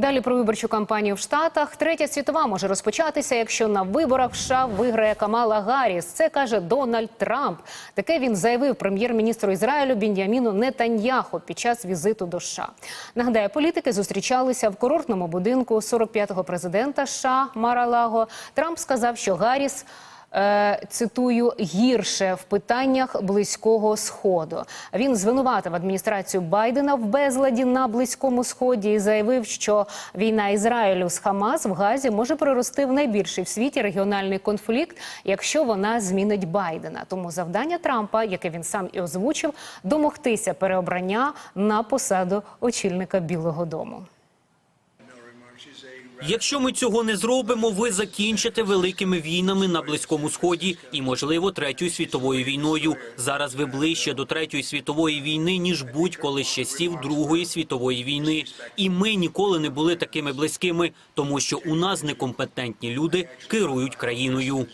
Далі про виборчу кампанію в Штатах. Третя світова може розпочатися, якщо на виборах в США виграє Камала Гарріс. Це каже Дональд Трамп. Таке він заявив прем'єр-міністру Ізраїлю Бін'яміну Нетаньяху під час візиту до США. Нагадаю, політики зустрічалися в курортному будинку 45-го президента США Мара-Лаго. Трамп сказав, що Гарріс цитую гірше в питаннях близького сходу. Він звинуватив адміністрацію Байдена в безладі на близькому сході і заявив, що війна Ізраїлю з Хамас в Газі може перерости в найбільший в світі регіональний конфлікт, якщо вона змінить Байдена. Тому завдання Трампа, яке він сам і озвучив, домогтися переобрання на посаду очільника Білого Дому. Якщо ми цього не зробимо, ви закінчите великими війнами на близькому сході і, можливо, третьою світовою війною. Зараз ви ближче до третьої світової війни ніж будь-коли з часів Другої світової війни. І ми ніколи не були такими близькими, тому що у нас некомпетентні люди керують країною.